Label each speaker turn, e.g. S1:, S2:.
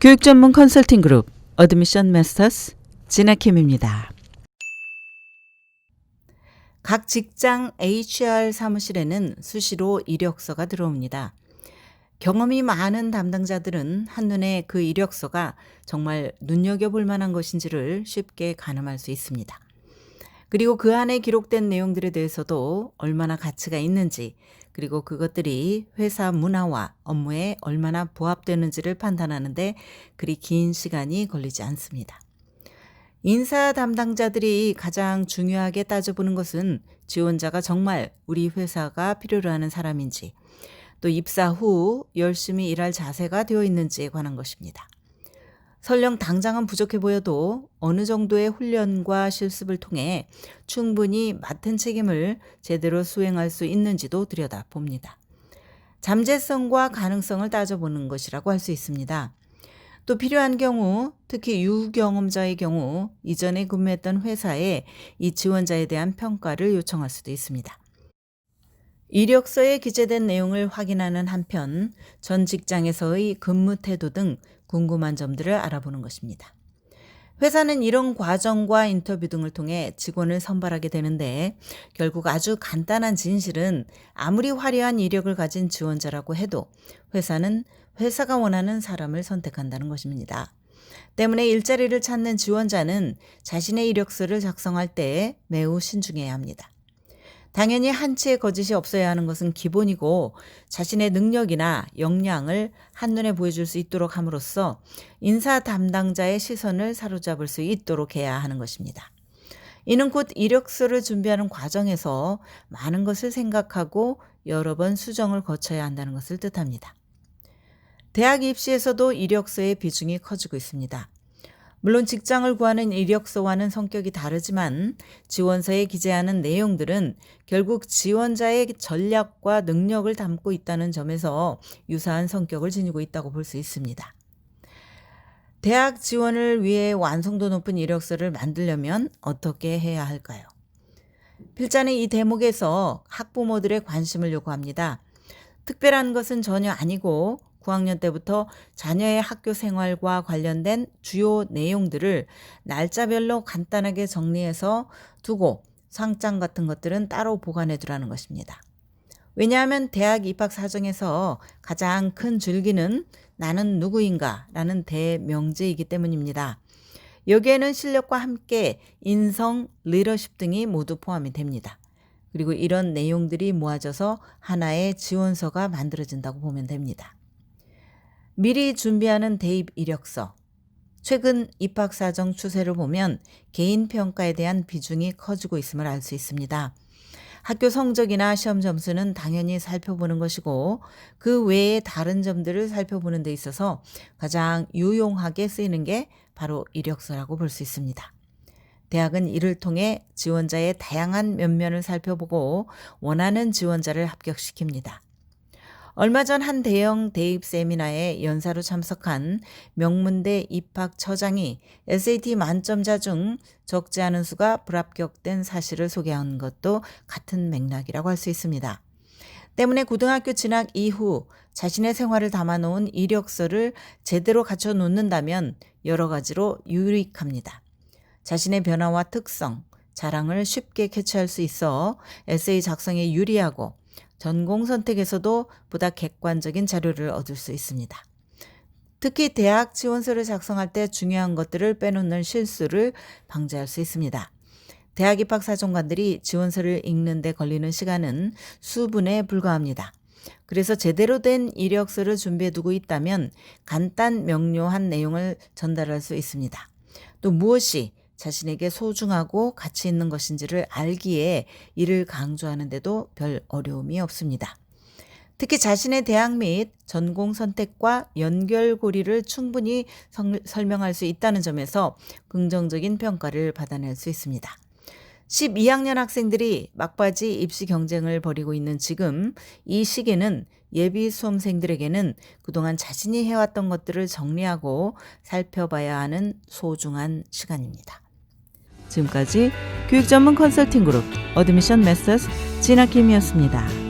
S1: 교육 전문 컨설팅 그룹 어드미션 마스터스 진아킴입니다. 각 직장 HR 사무실에는 수시로 이력서가 들어옵니다. 경험이 많은 담당자들은 한눈에 그 이력서가 정말 눈여겨볼 만한 것인지를 쉽게 가늠할 수 있습니다. 그리고 그 안에 기록된 내용들에 대해서도 얼마나 가치가 있는지, 그리고 그것들이 회사 문화와 업무에 얼마나 부합되는지를 판단하는데 그리 긴 시간이 걸리지 않습니다. 인사 담당자들이 가장 중요하게 따져보는 것은 지원자가 정말 우리 회사가 필요로 하는 사람인지, 또 입사 후 열심히 일할 자세가 되어 있는지에 관한 것입니다. 설령 당장은 부족해 보여도 어느 정도의 훈련과 실습을 통해 충분히 맡은 책임을 제대로 수행할 수 있는지도 들여다 봅니다. 잠재성과 가능성을 따져보는 것이라고 할 수 있습니다. 또 필요한 경우, 특히 유경험자의 경우 이전에 근무했던 회사에 이 지원자에 대한 평가를 요청할 수도 있습니다. 이력서에 기재된 내용을 확인하는 한편 전 직장에서의 근무 태도 등 궁금한 점들을 알아보는 것입니다. 회사는 이런 과정과 인터뷰 등을 통해 직원을 선발하게 되는데 결국 아주 간단한 진실은 아무리 화려한 이력을 가진 지원자라고 해도 회사는 회사가 원하는 사람을 선택한다는 것입니다. 때문에 일자리를 찾는 지원자는 자신의 이력서를 작성할 때 매우 신중해야 합니다. 당연히 한치의 거짓이 없어야 하는 것은 기본이고 자신의 능력이나 역량을 한눈에 보여줄 수 있도록 함으로써 인사 담당자의 시선을 사로잡을 수 있도록 해야 하는 것입니다. 이는 곧 이력서를 준비하는 과정에서 많은 것을 생각하고 여러 번 수정을 거쳐야 한다는 것을 뜻합니다. 대학 입시에서도 이력서의 비중이 커지고 있습니다. 물론 직장을 구하는 이력서와는 성격이 다르지만 지원서에 기재하는 내용들은 결국 지원자의 전략과 능력을 담고 있다는 점에서 유사한 성격을 지니고 있다고 볼 수 있습니다. 대학 지원을 위해 완성도 높은 이력서를 만들려면 어떻게 해야 할까요? 필자는 이 대목에서 학부모들의 관심을 요구합니다. 특별한 것은 전혀 아니고 9학년 때부터 자녀의 학교 생활과 관련된 주요 내용들을 날짜별로 간단하게 정리해서 두고 상장 같은 것들은 따로 보관해 두라는 것입니다. 왜냐하면 대학 입학 사정에서 가장 큰 줄기는 나는 누구인가 라는 대명제이기 때문입니다. 여기에는 실력과 함께 인성, 리더십 등이 모두 포함이 됩니다. 그리고 이런 내용들이 모아져서 하나의 지원서가 만들어진다고 보면 됩니다. 미리 준비하는 대입 이력서. 최근 입학 사정 추세를 보면 개인 평가에 대한 비중이 커지고 있음을 알 수 있습니다. 학교 성적이나 시험 점수는 당연히 살펴보는 것이고 그 외에 다른 점들을 살펴보는 데 있어서 가장 유용하게 쓰이는 게 바로 이력서라고 볼 수 있습니다. 대학은 이를 통해 지원자의 다양한 면면을 살펴보고 원하는 지원자를 합격시킵니다. 얼마 전 한 대형 대입 세미나에 연사로 참석한 명문대 입학처장이 SAT 만점자 중 적지 않은 수가 불합격된 사실을 소개한 것도 같은 맥락이라고 할 수 있습니다. 때문에 고등학교 진학 이후 자신의 생활을 담아놓은 이력서를 제대로 갖춰 놓는다면 여러 가지로 유익합니다. 자신의 변화와 특성, 자랑을 쉽게 캐치할 수 있어 에세이 작성에 유리하고 전공 선택에서도 보다 객관적인 자료를 얻을 수 있습니다. 특히 대학 지원서를 작성할 때 중요한 것들을 빼놓는 실수를 방지할 수 있습니다. 대학 입학 사정관들이 지원서를 읽는 데 걸리는 시간은 수분에 불과합니다. 그래서 제대로 된 이력서를 준비해 두고 있다면 간단 명료한 내용을 전달할 수 있습니다. 또 무엇이 자신에게 소중하고 가치 있는 것인지를 알기에 이를 강조하는데도 별 어려움이 없습니다. 특히 자신의 대학 및 전공 선택과 연결고리를 충분히 성, 설명할 수 있다는 점에서 긍정적인 평가를 받아낼 수 있습니다. 12학년 학생들이 막바지 입시 경쟁을 벌이고 있는 지금 이 시기는 예비 수험생들에게는 그동안 자신이 해왔던 것들을 정리하고 살펴봐야 하는 소중한 시간입니다. 지금까지 교육 전문 컨설팅 그룹 어드미션 메서스 진아킴이었습니다.